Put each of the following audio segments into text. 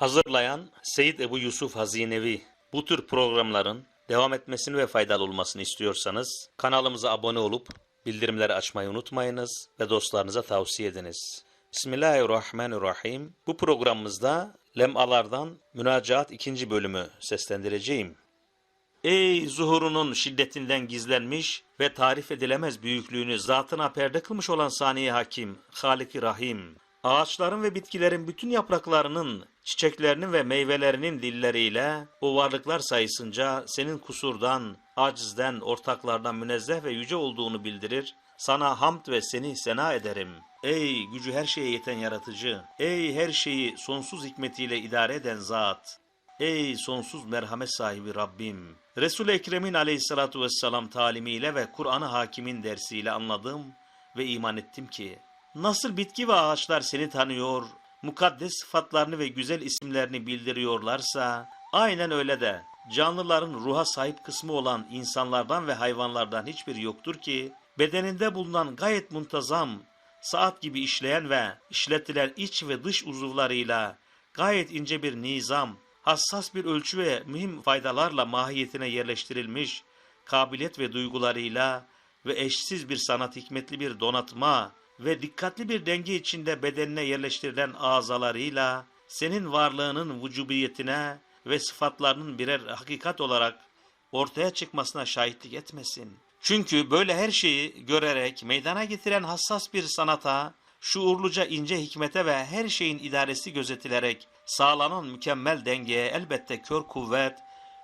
Hazırlayan Seyit Ebu Yusuf Hazinevi. Bu tür programların devam etmesini ve faydalı olmasını istiyorsanız kanalımıza abone olup bildirimleri açmayı unutmayınız ve dostlarınıza tavsiye ediniz. Bismillahirrahmanirrahim. Bu programımızda lemalardan münacaat ikinci bölümü seslendireceğim. Ey zuhurunun şiddetinden gizlenmiş ve tarif edilemez büyüklüğünü zatına perde kılmış olan saniye hakim, Halik-i Rahim. Ağaçların ve bitkilerin bütün yapraklarının, çiçeklerinin ve meyvelerinin dilleriyle o varlıklar sayısınca senin kusurdan, acizden, ortaklardan münezzeh ve yüce olduğunu bildirir. Sana hamd ve seni sena ederim. Ey gücü her şeye yeten yaratıcı, ey her şeyi sonsuz hikmetiyle idare eden zat. Ey sonsuz merhamet sahibi Rabbim! Resul-i Ekrem'in aleyhissalatu vesselam talimiyle ve Kur'an-ı Hakim'in dersiyle anladım ve iman ettim ki, nasıl bitki ve ağaçlar seni tanıyor, mukaddes sıfatlarını ve güzel isimlerini bildiriyorlarsa, aynen öyle de canlıların ruha sahip kısmı olan insanlardan ve hayvanlardan hiçbir yoktur ki, bedeninde bulunan gayet muntazam, saat gibi işleyen ve işletilen iç ve dış uzuvlarıyla gayet ince bir nizam, hassas bir ölçü ve mühim faydalarla mahiyetine yerleştirilmiş kabiliyet ve duygularıyla ve eşsiz bir sanat hikmetli bir donatma ve dikkatli bir denge içinde bedenine yerleştirilen azalarıyla senin varlığının vücubiyetine ve sıfatlarının birer hakikat olarak ortaya çıkmasına şahitlik etmesin. Çünkü böyle her şeyi görerek meydana getiren hassas bir sanata, şuurluca ince hikmete ve her şeyin idaresi gözetilerek sağlanan mükemmel dengeye elbette kör kuvvet,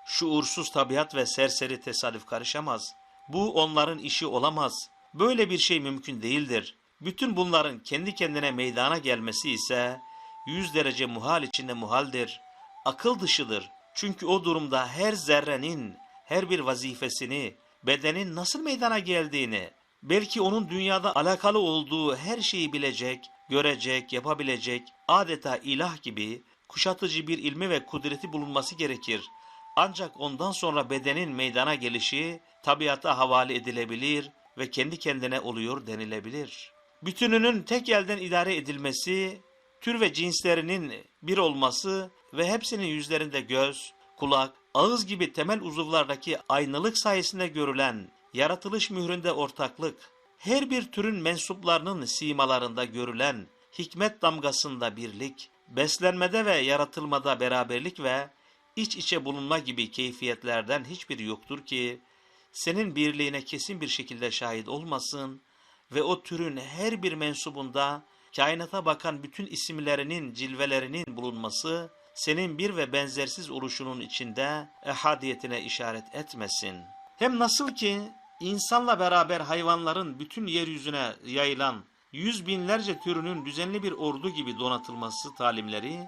şuursuz tabiat ve serseri tesadüf karışamaz. Bu onların işi olamaz. Böyle bir şey mümkün değildir. Bütün bunların kendi kendine meydana gelmesi ise yüz derece muhal içinde muhaldir. Akıl dışıdır. Çünkü o durumda her zerrenin, her bir vazifesini, bedenin nasıl meydana geldiğini, belki onun dünyada alakalı olduğu her şeyi bilecek, görecek, yapabilecek, adeta ilah gibi kuşatıcı bir ilmi ve kudreti bulunması gerekir. Ancak ondan sonra bedenin meydana gelişi tabiata havale edilebilir ve kendi kendine oluyor denilebilir. Bütününün tek elden idare edilmesi, tür ve cinslerinin bir olması ve hepsinin yüzlerinde göz, kulak, ağız gibi temel uzuvlardaki aynılık sayesinde görülen yaratılış mühründe ortaklık, her bir türün mensuplarının simalarında görülen hikmet damgasında birlik, beslenmede ve yaratılmada beraberlik ve iç içe bulunma gibi keyfiyetlerden hiçbiri yoktur ki, senin birliğine kesin bir şekilde şahit olmasın ve o türün her bir mensubunda kainata bakan bütün isimlerinin, cilvelerinin bulunması, senin bir ve benzersiz oluşunun içinde ehadiyetine işaret etmesin. Hem nasıl ki insanla beraber hayvanların bütün yeryüzüne yayılan yüz binlerce türünün düzenli bir ordu gibi donatılması talimleri,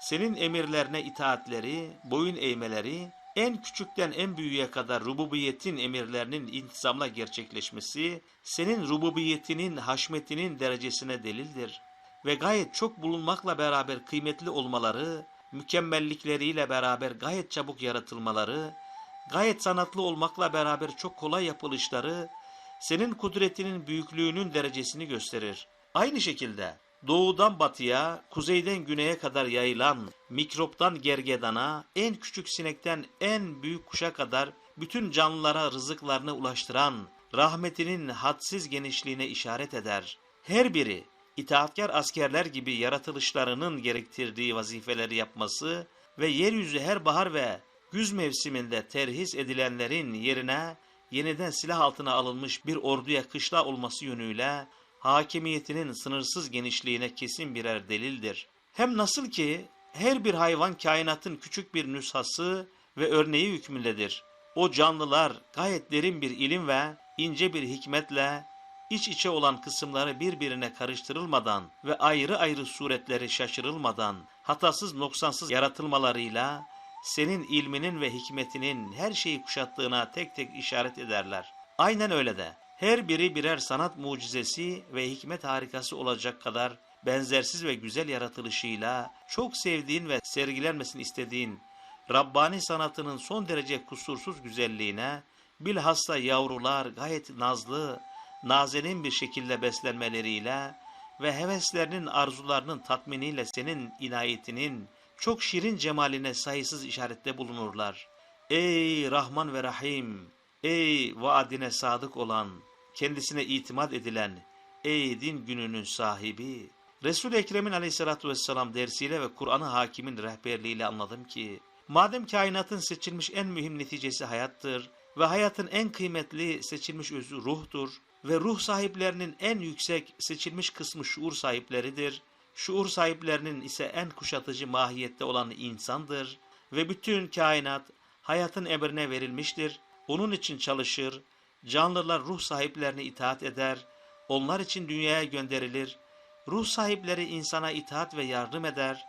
senin emirlerine itaatleri, boyun eğmeleri, en küçükten en büyüğe kadar rububiyetin emirlerinin intizamla gerçekleşmesi, senin rububiyetinin, haşmetinin derecesine delildir. Ve gayet çok bulunmakla beraber kıymetli olmaları, mükemmellikleriyle beraber gayet çabuk yaratılmaları, gayet sanatlı olmakla beraber çok kolay yapılışları, senin kudretinin büyüklüğünün derecesini gösterir. Aynı şekilde doğudan batıya, kuzeyden güneye kadar yayılan, mikroptan gergedana, en küçük sinekten en büyük kuşa kadar bütün canlılara rızıklarını ulaştıran, rahmetinin hadsiz genişliğine işaret eder. Her biri, itaatkar askerler gibi yaratılışlarının gerektirdiği vazifeleri yapması ve yeryüzü her bahar ve güz mevsiminde terhis edilenlerin yerine yeniden silah altına alınmış bir orduya kışla olması yönüyle hakimiyetinin sınırsız genişliğine kesin birer delildir. Hem nasıl ki her bir hayvan kainatın küçük bir nüshası ve örneği hükmündedir. O canlılar gayet derin bir ilim ve ince bir hikmetle iç içe olan kısımları birbirine karıştırılmadan ve ayrı ayrı suretleri şaşırılmadan hatasız noksansız yaratılmalarıyla senin ilminin ve hikmetinin her şeyi kuşattığına tek tek işaret ederler. Aynen öyle de her biri birer sanat mucizesi ve hikmet harikası olacak kadar benzersiz ve güzel yaratılışıyla çok sevdiğin ve sergilenmesini istediğin Rabbani sanatının son derece kusursuz güzelliğine bilhassa yavrular gayet nazlı, nazenin bir şekilde beslenmeleriyle ve heveslerinin arzularının tatminiyle senin inayetinin çok şirin cemaline sayısız işarette bulunurlar. Ey Rahman ve Rahim, ey vaadine sadık olan, kendisine itimat edilen, ey din gününün sahibi. Resul-i Ekrem'in aleyhissalatü vesselam dersiyle ve Kur'an-ı Hakim'in rehberliğiyle anladım ki, madem kainatın seçilmiş en mühim neticesi hayattır ve hayatın en kıymetli seçilmiş özü ruhtur ve ruh sahiplerinin en yüksek seçilmiş kısmı şuur sahipleridir, şuur sahiplerinin ise en kuşatıcı mahiyette olan insandır ve bütün kainat hayatın emrine verilmiştir. Onun için çalışır, canlılar ruh sahiplerine itaat eder, onlar için dünyaya gönderilir. Ruh sahipleri insana itaat ve yardım eder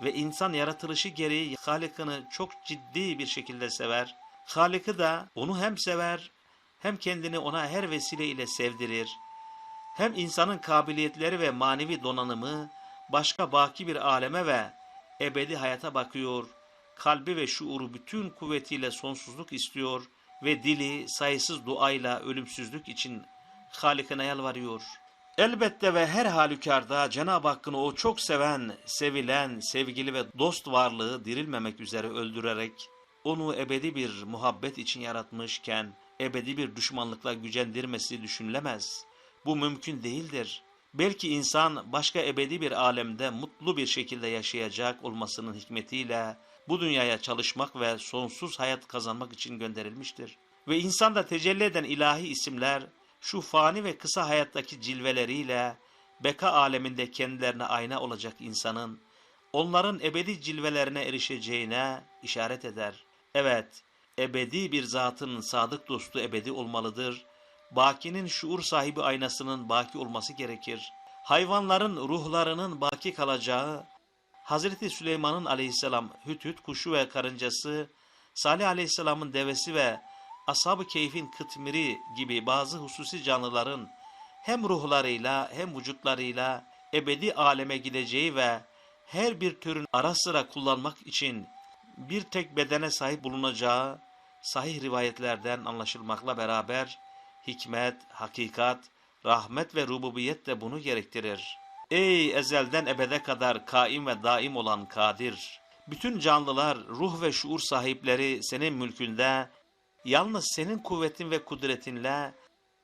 ve insan yaratılışı gereği Halık'ını çok ciddi bir şekilde sever. Halık'ı da onu hem sever hem kendini ona her vesileyle sevdirir. Hem insanın kabiliyetleri ve manevi donanımı başka baki bir aleme ve ebedi hayata bakıyor. Kalbi ve şuuru bütün kuvvetiyle sonsuzluk istiyor ve dili sayısız duayla ölümsüzlük için Halık'ına yalvarıyor. Elbette ve her halükarda Cenab-ı Hakk'ın o çok seven, sevilen, sevgili ve dost varlığı dirilmemek üzere öldürerek onu ebedi bir muhabbet için yaratmışken ebedi bir düşmanlıkla gücendirmesi düşünülemez. Bu mümkün değildir. Belki insan başka ebedi bir alemde mutlu bir şekilde yaşayacak olmasının hikmetiyle bu dünyaya çalışmak ve sonsuz hayat kazanmak için gönderilmiştir. Ve insanda tecelli eden ilahi isimler şu fani ve kısa hayattaki cilveleriyle beka aleminde kendilerine ayna olacak insanın onların ebedi cilvelerine erişeceğine işaret eder. Evet, ebedi bir zatın sadık dostu ebedi olmalıdır. Bakinin şuur sahibi aynasının baki olması gerekir. Hayvanların ruhlarının baki kalacağı, Hazreti Süleyman'ın aleyhisselam hüt kuşu ve karıncası, Salih aleyhisselamın devesi ve ashab-ı keyfin kıtmiri gibi bazı hususi canlıların hem ruhlarıyla hem vücutlarıyla ebedi aleme gideceği ve her bir türün ara sıra kullanmak için bir tek bedene sahip bulunacağı sahih rivayetlerden anlaşılmakla beraber hikmet, hakikat, rahmet ve rububiyet de bunu gerektirir. Ey ezelden ebede kadar kaim ve daim olan Kadir! Bütün canlılar, ruh ve şuur sahipleri senin mülkünde, yalnız senin kuvvetin ve kudretinle,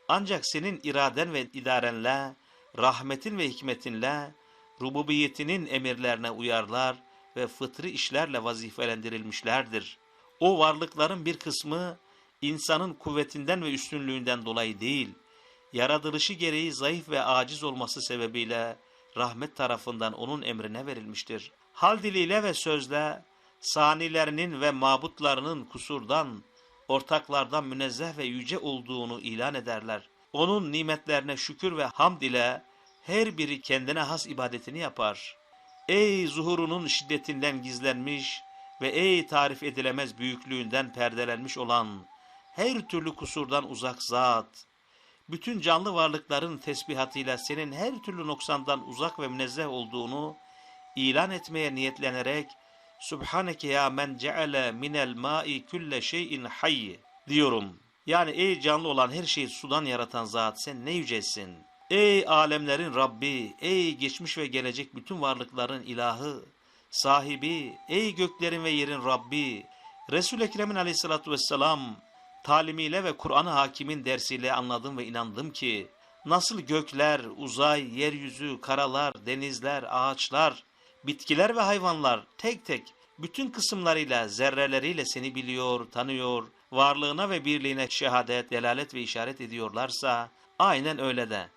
ancak senin iraden ve idarenle, rahmetin ve hikmetinle, rububiyetinin emirlerine uyarlar ve fıtri işlerle vazifelendirilmişlerdir. O varlıkların bir kısmı insanın kuvvetinden ve üstünlüğünden dolayı değil, yaratılışı gereği zayıf ve aciz olması sebebiyle rahmet tarafından onun emrine verilmiştir. Hal diliyle ve sözle sanilerinin ve mabutlarının kusurdan, ortaklardan münezzeh ve yüce olduğunu ilan ederler. Onun nimetlerine şükür ve hamd ile her biri kendine has ibadetini yapar. Ey zuhurunun şiddetinden gizlenmiş ve ey tarif edilemez büyüklüğünden perdelenmiş olan her türlü kusurdan uzak zat, bütün canlı varlıkların tesbihatıyla senin her türlü noksandan uzak ve münezzeh olduğunu ilan etmeye niyetlenerek Subhaneke ya men ceale minel ma'i külle şeyin hayy diyorum. Yani ey canlı olan her şeyi sudan yaratan zat sen ne yücesin. Ey alemlerin Rabbi, ey geçmiş ve gelecek bütün varlıkların ilahı, sahibi, ey göklerin ve yerin Rabbi, Resul-i Ekrem'in aleyhissalatü vesselam talimiyle ve Kur'an-ı Hakim'in dersiyle anladım ve inandım ki, nasıl gökler, uzay, yeryüzü, karalar, denizler, ağaçlar, bitkiler ve hayvanlar tek tek bütün kısımlarıyla, zerreleriyle seni biliyor, tanıyor, varlığına ve birliğine şehadet, delalet ve işaret ediyorlarsa, aynen öyle de.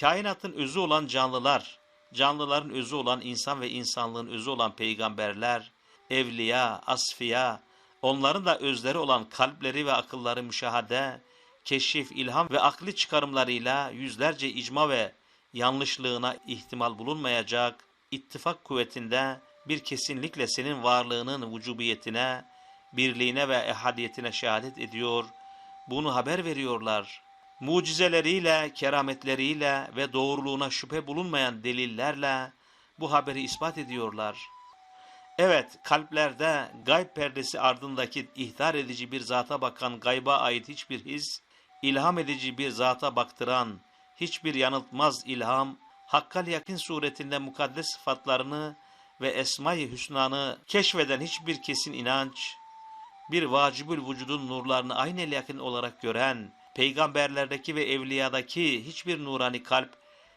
Kainatın özü olan canlılar, canlıların özü olan insan ve insanlığın özü olan peygamberler, evliya, asfiya, onların da özleri olan kalpleri ve akılları müşahade, keşif, ilham ve akli çıkarımlarıyla yüzlerce icma ve yanlışlığına ihtimal bulunmayacak ittifak kuvvetinde bir kesinlikle senin varlığının vücubiyetine, birliğine ve ehadiyetine şehadet ediyor, bunu haber veriyorlar. Mucizeleriyle, kerametleriyle ve doğruluğuna şüphe bulunmayan delillerle bu haberi ispat ediyorlar. Evet, kalplerde gayb perdesi ardındaki ihtar edici bir zata bakan gayba ait hiçbir his, ilham edici bir zata baktıran hiçbir yanıltmaz ilham, hakkal yakın suretinde mukaddes sıfatlarını ve Esma-i Hüsna'nı keşfeden hiçbir kesin inanç, bir vacibül vücudun nurlarını aynı yakın olarak gören, peygamberlerdeki ve evliyadaki hiçbir nurani kalp,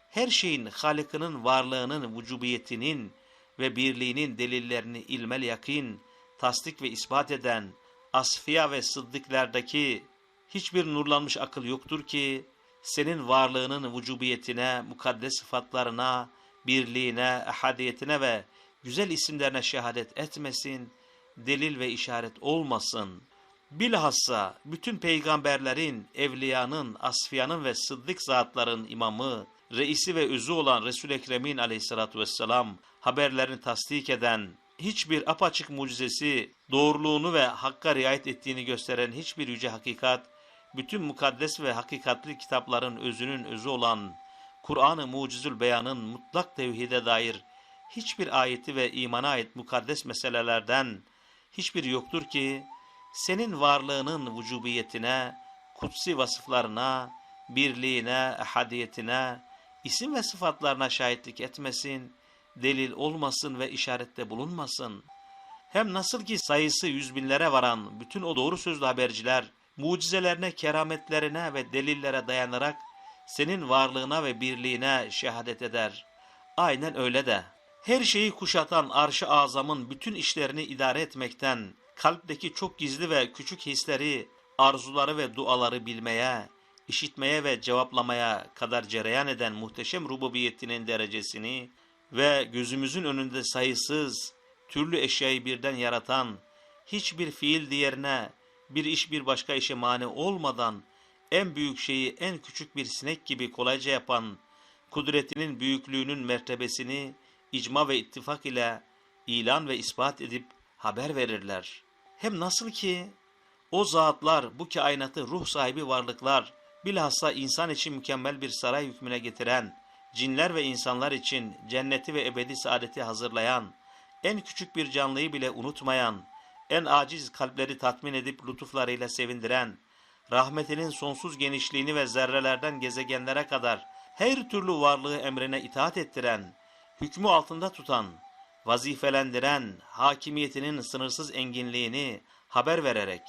her şeyin Halık'ının varlığının, vücubiyetinin ve birliğinin delillerini ilmel yakin, tasdik ve ispat eden, asfiya ve sıddıklardaki hiçbir nurlanmış akıl yoktur ki, senin varlığının vücubiyetine, mukaddes sıfatlarına, birliğine, ehadiyetine ve güzel isimlerine şehadet etmesin, delil ve işaret olmasın. Bilhassa bütün peygamberlerin, evliyanın, asfiyanın ve sıddık zatların imamı, reisi ve özü olan Resul-i Ekrem'in aleyhissalatü vesselam haberlerini tasdik eden, hiçbir apaçık mucizesi, doğruluğunu ve hakka riayet ettiğini gösteren hiçbir yüce hakikat, bütün mukaddes ve hakikatli kitapların özünün özü olan Kur'an-ı Mucizül Beyan'ın mutlak tevhide dair hiçbir ayeti ve imana ait mukaddes meselelerden hiçbir yoktur ki senin varlığının vücubiyetine, kutsi vasıflarına, birliğine, ehadiyetine, isim ve sıfatlarına şahitlik etmesin, delil olmasın ve işarette bulunmasın. Hem nasıl ki sayısı yüz binlere varan bütün o doğru sözlü haberciler, mucizelerine, kerametlerine ve delillere dayanarak senin varlığına ve birliğine şehadet eder. Aynen öyle de. Her şeyi kuşatan arş-ı azamın bütün işlerini idare etmekten, kalpteki çok gizli ve küçük hisleri, arzuları ve duaları bilmeye, işitmeye ve cevaplamaya kadar cereyan eden muhteşem rububiyetinin derecesini ve gözümüzün önünde sayısız, türlü eşyayı birden yaratan, hiçbir fiil diğerine, bir iş bir başka işe mani olmadan, en büyük şeyi en küçük bir sinek gibi kolayca yapan, kudretinin büyüklüğünün mertebesini icma ve ittifak ile ilan ve ispat edip haber verirler. Hem nasıl ki o zatlar bu kainatı ruh sahibi varlıklar, bilhassa insan için mükemmel bir saray hükmüne getiren, cinler ve insanlar için cenneti ve ebedi saadeti hazırlayan, en küçük bir canlıyı bile unutmayan, en aciz kalpleri tatmin edip lütuflarıyla sevindiren, rahmetinin sonsuz genişliğini ve zerrelerden gezegenlere kadar her türlü varlığı emrine itaat ettiren, hükmü altında tutan, vazifelendiren, hakimiyetinin sınırsız enginliğini haber vererek,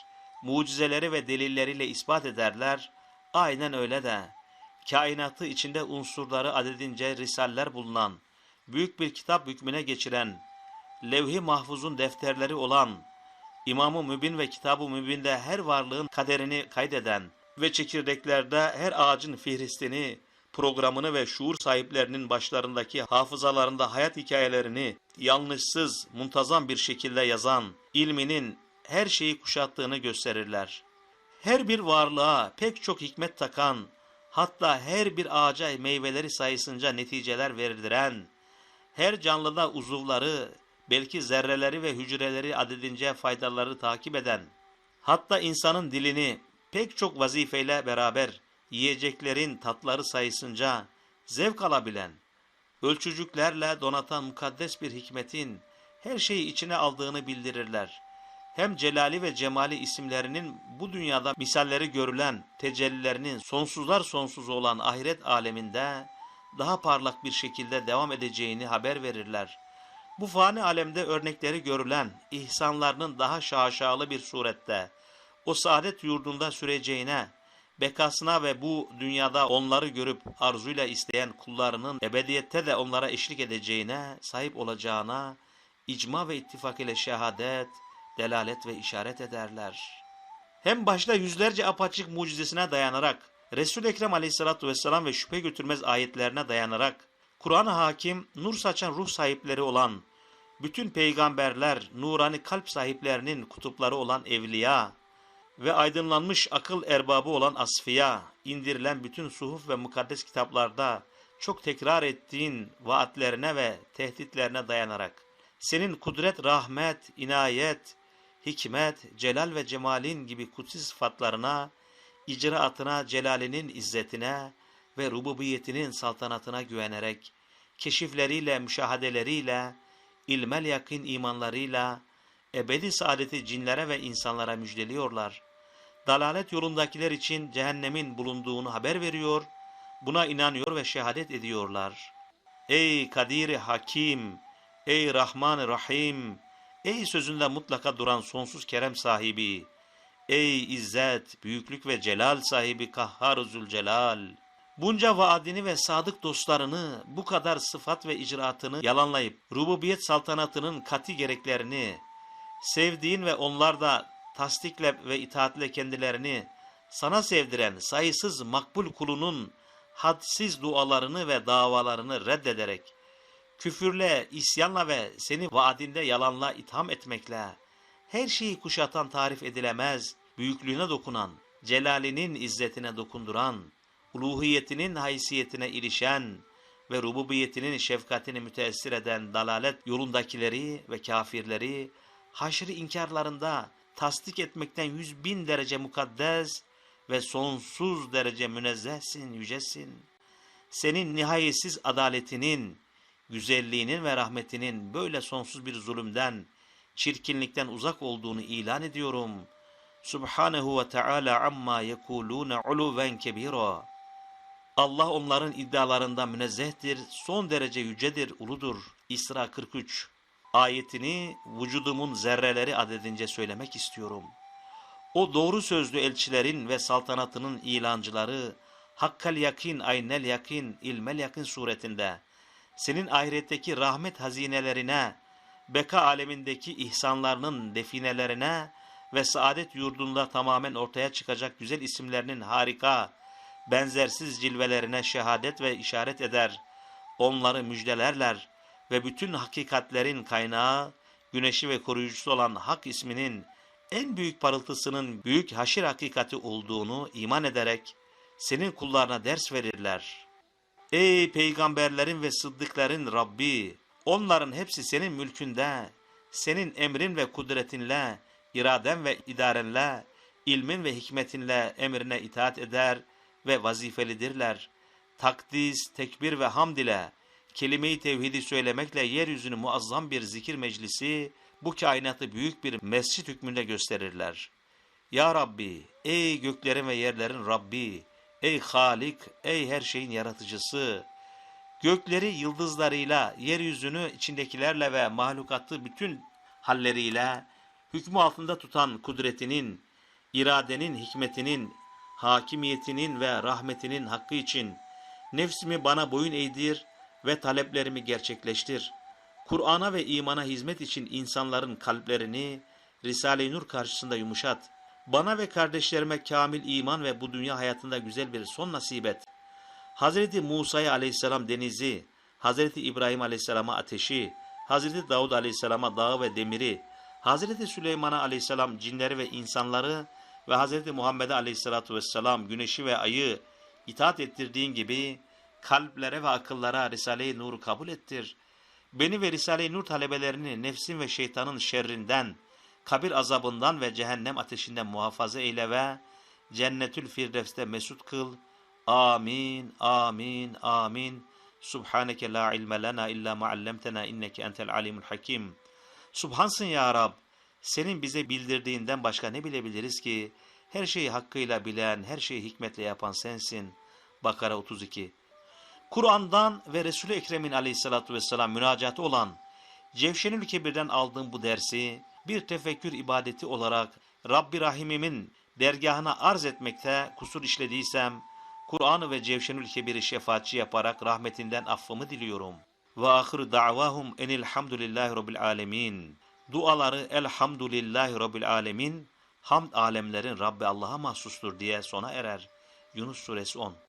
mucizeleri ve delilleriyle ispat ederler, aynen öyle de, kainatı içinde unsurları adedince risaller bulunan, büyük bir kitap hükmüne geçiren, levh-i mahfuzun defterleri olan, İmam-ı Mübin ve Kitab-ı Mübin'de her varlığın kaderini kaydeden ve çekirdeklerde her ağacın fihristini, programını ve şuur sahiplerinin başlarındaki hafızalarında hayat hikayelerini yanlışsız, muntazam bir şekilde yazan, ilminin her şeyi kuşattığını gösterirler. Her bir varlığa pek çok hikmet takan, hatta her bir ağaca meyveleri sayısınca neticeler verdiren, her canlıda uzuvları, belki zerreleri ve hücreleri adedince faydaları takip eden, hatta insanın dilini pek çok vazifeyle beraber yiyeceklerin tatları sayısınca zevk alabilen, ölçücüklerle donatan mukaddes bir hikmetin her şeyi içine aldığını bildirirler. Hem celali ve cemali isimlerinin bu dünyada misalleri görülen tecellilerinin sonsuzlar sonsuz olan ahiret aleminde daha parlak bir şekilde devam edeceğini haber verirler. Bu fani alemde örnekleri görülen ihsanlarının daha şaşalı bir surette o saadet yurdunda süreceğine, bekasına ve bu dünyada onları görüp arzuyla isteyen kullarının ebediyette de onlara eşlik edeceğine, sahip olacağına, icma ve ittifak ile şehadet, delalet ve işaret ederler. Hem başta yüzlerce apaçık mucizesine dayanarak, Resul-i Ekrem aleyhissalatü vesselam ve şüphe götürmez ayetlerine dayanarak, Kur'an-ı Hakim, nur saçan ruh sahipleri olan, bütün peygamberler, nurani kalp sahiplerinin kutupları olan evliya ve aydınlanmış akıl erbabı olan asfiya, indirilen bütün suhuf ve mukaddes kitaplarda çok tekrar ettiğin vaatlerine ve tehditlerine dayanarak, senin kudret, rahmet, inayet, hikmet, celal ve cemalin gibi kutsi sıfatlarına, icraatına, celalinin izzetine ve rububiyetinin saltanatına güvenerek, keşifleriyle, müşahadeleriyle, ilmel yakın imanlarıyla, ebedi saadeti cinlere ve insanlara müjdeliyorlar. Dalalet yolundakiler için cehennemin bulunduğunu haber veriyor, buna inanıyor ve şehadet ediyorlar. Ey Kadir Hakim, Ey Rahman Rahim, ey sözünde mutlaka duran sonsuz kerem sahibi, ey izzet, büyüklük ve celal sahibi Kahhar Zülcelal. Bunca vaadini ve sadık dostlarını, bu kadar sıfat ve icraatını yalanlayıp rububiyet saltanatının kati gereklerini, sevdiğin ve onlar da tasdikle ve itaatle kendilerini sana sevdiren sayısız makbul kulunun hadsiz dualarını ve davalarını reddederek, küfürle, isyanla ve seni vaadinde yalanla itham etmekle, her şeyi kuşatan tarif edilemez, büyüklüğüne dokunan, celalinin izzetine dokunduran, uluhiyetinin haysiyetine ilişen ve rububiyetinin şefkatini müteessir eden dalalet yolundakileri ve kafirleri, haşri inkarlarında tasdik etmekten yüz bin derece mukaddes ve sonsuz derece münezzehsin, yücesin. Senin nihayetsiz adaletinin, güzelliğinin ve rahmetinin böyle sonsuz bir zulümden, çirkinlikten uzak olduğunu ilan ediyorum. Subhanehu ve Teala amma yekulune uluven kebira. Allah onların iddialarında münezzehtir, son derece yücedir, uludur. İsra 43 ayetini vücudumun zerreleri adedince söylemek istiyorum. O doğru sözlü elçilerin ve saltanatının ilancıları, hakkal yakin, aynel yakin, ilmel yakin suretinde, senin ahiretteki rahmet hazinelerine, beka alemindeki ihsanlarının definelerine ve saadet yurdunda tamamen ortaya çıkacak güzel isimlerinin harika, benzersiz cilvelerine şehadet ve işaret eder, onları müjdelerler ve bütün hakikatlerin kaynağı, güneşi ve koruyucusu olan Hak isminin en büyük parıltısının büyük haşir hakikati olduğunu iman ederek senin kullarına ders verirler. Ey peygamberlerin ve sıddıkların Rabbi! Onların hepsi senin mülkünde, senin emrin ve kudretinle, iraden ve idarenle, ilmin ve hikmetinle emrine itaat eder ve vazifelidirler. Takdis, tekbir ve hamd ile kelime-i tevhidi söylemekle yeryüzünü muazzam bir zikir meclisi, bu kainatı büyük bir mescit hükmünde gösterirler. Ya Rabbi, ey göklerin ve yerlerin Rabbi, ey Halik, ey her şeyin yaratıcısı, gökleri yıldızlarıyla, yeryüzünü içindekilerle ve mahlukatı bütün halleriyle, hükmü altında tutan kudretinin, iradenin, hikmetinin, hakimiyetinin ve rahmetinin hakkı için, nefsimi bana boyun eğdir ve taleplerimi gerçekleştir. Kur'an'a ve imana hizmet için insanların kalplerini Risale-i Nur karşısında yumuşat. Bana ve kardeşlerime kamil iman ve bu dünya hayatında güzel bir son nasip et. Hazreti Musa'ya aleyhisselam denizi, Hazreti İbrahim aleyhisselama ateşi, Hazreti Davud aleyhisselama dağı ve demiri, Hazreti Süleyman'a aleyhisselam cinleri ve insanları ve Hazreti Muhammed'e aleyhisselatu vesselam güneşi ve ayı itaat ettirdiğin gibi kalplere ve akıllara Risale-i Nur'u kabul ettir. Beni ve Risale-i Nur talebelerini nefsin ve şeytanın şerrinden, kabir azabından ve cehennem ateşinden muhafaza eyle ve cennetül firdevste mesut kıl. Amin, amin, amin. Subhaneke la ilme lena illa ma allamtena inneke entel alimul hakim. Subhansın ya Rab. Senin bize bildirdiğinden başka ne bilebiliriz ki? Her şeyi hakkıyla bilen, her şeyi hikmetle yapan sensin. Bakara 32 Kur'an'dan ve Resul-i Ekrem'in aleyhissalatü vesselam münacatı olan Cevşenül Kebir'den aldığım bu dersi bir tefekkür ibadeti olarak Rabbi Rahim'imin dergahına arz etmekte kusur işlediysem, Kur'an'ı ve Cevşenül Kebir'i şefaatçi yaparak rahmetinden affımı diliyorum. Ve ahir da'vahum enilhamdülillahi rabbil alemin. Duaları elhamdülillahi rabbil alemin, hamd alemlerin Rabbi Allah'a mahsustur diye sona erer. Yunus suresi 10